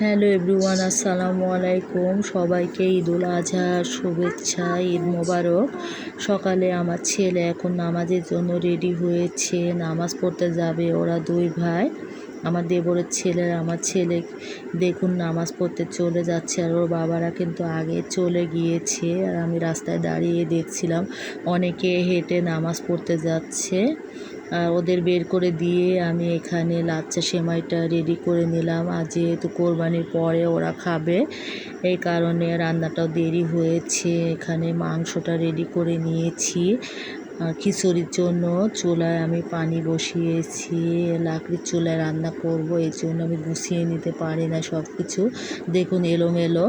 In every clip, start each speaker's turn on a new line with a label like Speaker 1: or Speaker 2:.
Speaker 1: Hello everyone, আসসালামু আলাইকুম। সবাইকে ঈদুল আজহার শুভেচ্ছা, ঈদ মোবারক। সকালে আমার ছেলে এখন নামাজের জন্য রেডি হয়েছে। নামাজ পড়তে যাবে ওরা দুই ভাই। আমার দেবরের ছেলে, আমার ছেলে দেখুন নামাজ পড়তে চলে যাচ্ছে আর ওর বাবারা কিন্তু আগে চলে গিয়েছে আর আমি রাস্তায় দাঁড়িয়ে দেখছিলাম। অনেকে হেঁটে নামাজ পড়তে যাচ্ছে। ওদের বের করে দিয়ে আমি এখানে লাচ্চা সেমাইটা রেডি করে নিলাম। আর যেহেতু কোরবানির পরে ওরা খাবে, এই কারণে রান্নাটাও দেরি হয়েছে। এখানে মাংসটা রেডি করে নিয়েছি। খিচুড়ির জন্য চুলায় আমি পানি বসিয়েছি। লাকড়ির চুলায় রান্না করব এই জন্য আমি গুছিয়ে নিতে পারি না সব কিছু দেখুন এলোমেলো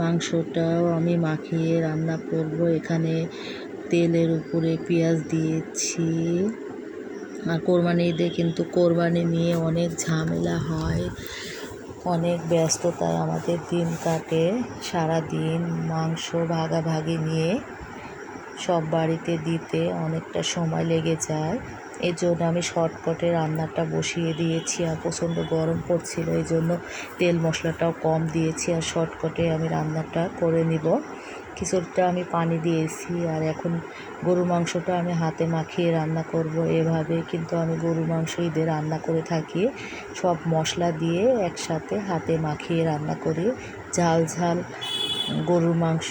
Speaker 1: মাংসটাও আমি মাখিয়ে রান্না করব। এখানে তেলের উপরে পেঁয়াজ দিয়েছি। আর কোরবানি ঈদে কিন্তু কোরবানি নিয়ে অনেক ঝামেলা হয়। অনেক ব্যস্ততায় আমাদের দিন কাটে। সারা দিন মাংস ভাগাভাগি নিয়ে সব বাড়িতে দিতে অনেকটা সময় লেগে যায়। এই জন্য আমি শর্টকটে রান্নাটা বসিয়ে দিয়েছি আর প্রচণ্ড গরম পড়ছিল এই জন্য তেল মশলাটাও কম দিয়েছি আর শর্টকটে আমি রান্নাটা করে নিব। খিচুড়িটা আমি পানি দিয়েছি আর এখন গরু মাংসটা আমি হাতে মাখিয়ে রান্না করব এভাবে। কিন্তু আমি গরু মাংস ঈদে রান্না করে থাকি। সব মশলা দিয়ে একসাথে হাতে মাখিয়ে রান্না করি। ঝাল ঝাল গরুর মাংস,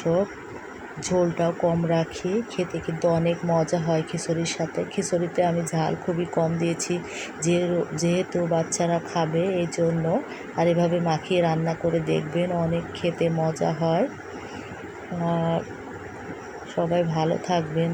Speaker 1: ঝোলটাও কম রাখি। খেতে কিন্তু অনেক মজা হয় খিচুড়ির সাথে। খিচুড়িতে আমি ঝাল খুবই কম দিয়েছি। যে যেহেতু বাচ্চারা খাবে এই জন্য। আর এভাবে মাখিয়ে রান্না করে দেখবেন অনেক খেতে মজা হয়। আর সবাই ভালো থাকবেন।